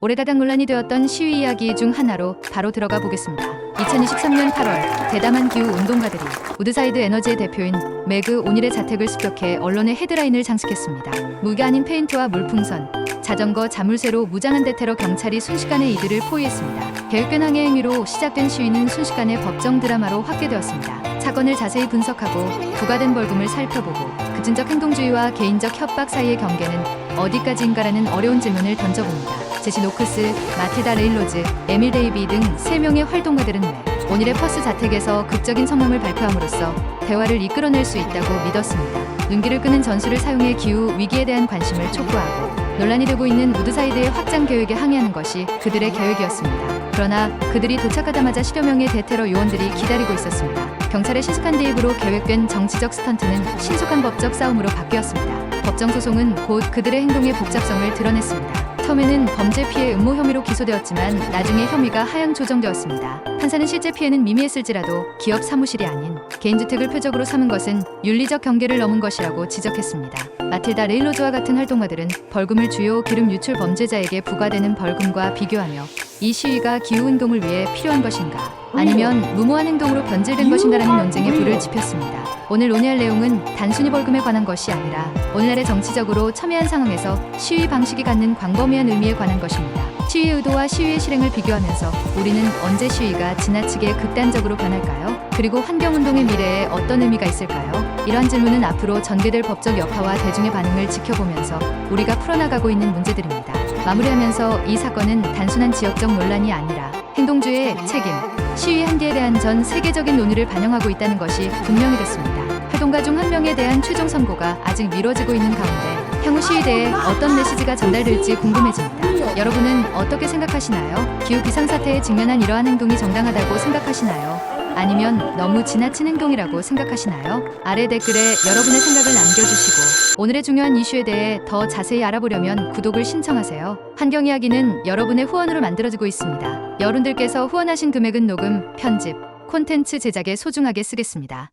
오래가당 논란이 되었던 시위 이야기 중 하나로 바로 들어가 보겠습니다. 2023년 8월 대담한 기후 운동가들이 우드사이드 에너지의 대표인 매그 오닐의 자택을 습격해 언론의 헤드라인을 장식했습니다. 무기가 아닌 페인트와 물풍선, 자전거, 자물쇠로 무장한 대테러 경찰이 순식간에 이들을 포위했습니다. 계획된 항해 행위로 시작된 시위는 순식간에 법정 드라마로 확대되었습니다. 사건을 자세히 분석하고 부과된 벌금을 살펴보고 급진적 행동주의와 개인적 협박 사이의 경계는 어디까지인가라는 어려운 질문을 던져봅니다. 제시 노크스, 마틸다 레일로즈, 에밀 데이비 등 3명의 활동가들은 매 오늘의 퍼스 자택에서 극적인 성명을 발표함으로써 대화를 이끌어낼 수 있다고 믿었습니다. 눈길을 끄는 전술을 사용해 기후 위기에 대한 관심을 촉구하고 논란이 되고 있는 우드사이드의 확장 계획에 항의하는 것이 그들의 계획이었습니다. 그러나 그들이 도착하자마자 10여 명의 대테러 요원들이 기다리고 있었습니다. 경찰의 신속한 대입으로 계획된 정치적 스턴트는 신속한 법적 싸움으로 바뀌었습니다. 법정 소송은 곧 그들의 행동의 복잡성을 드러냈습니다. 처음에는 범죄 피해 음모 혐의로 기소되었지만 나중에 혐의가 하향 조정되었습니다. 판사는 실제 피해는 미미했을지라도 기업 사무실이 아닌 개인주택을 표적으로 삼은 것은 윤리적 경계를 넘은 것이라고 지적했습니다. 마틸다 레일로즈와 같은 활동가들은 벌금을 주요 기름 유출 범죄자에게 부과되는 벌금과 비교하며 이 시위가 기후운동을 위해 필요한 것인가 아니면 무모한 행동으로 변질된 것인가라는 논쟁에 불을 지폈습니다. 오늘 논의할 내용은 단순히 벌금에 관한 것이 아니라 오늘날의 정치적으로 첨예한 상황에서 시위 방식이 갖는 광범위한 의미에 관한 것입니다. 시위의 의도와 시위의 실행을 비교하면서 우리는 언제 시위가 지나치게 극단적으로 변할까요? 그리고 환경운동의 미래에 어떤 의미가 있을까요? 이러한 질문은 앞으로 전개될 법적 여파와 대중의 반응을 지켜보면서 우리가 풀어나가고 있는 문제들입니다. 마무리하면서 이 사건은 단순한 지역적 논란이 아니라 행동주의 책임, 시위 한계에 대한 전 세계적인 논의를 반영하고 있다는 것이 분명히 됐습니다. 활동가 중 한 명에 대한 최종 선고가 아직 미뤄지고 있는 가운데 향후 시위대에 어떤 메시지가 전달될지 궁금해집니다. 여러분은 어떻게 생각하시나요? 기후 비상사태에 직면한 이러한 행동이 정당하다고 생각하시나요? 아니면 너무 지나친 행동이라고 생각하시나요? 아래 댓글에 여러분의 생각을 남겨주시고 오늘의 중요한 이슈에 대해 더 자세히 알아보려면 구독을 신청하세요. 환경 이야기는 여러분의 후원으로 만들어지고 있습니다. 여러분들께서 후원하신 금액은 녹음, 편집, 콘텐츠 제작에 소중하게 쓰겠습니다.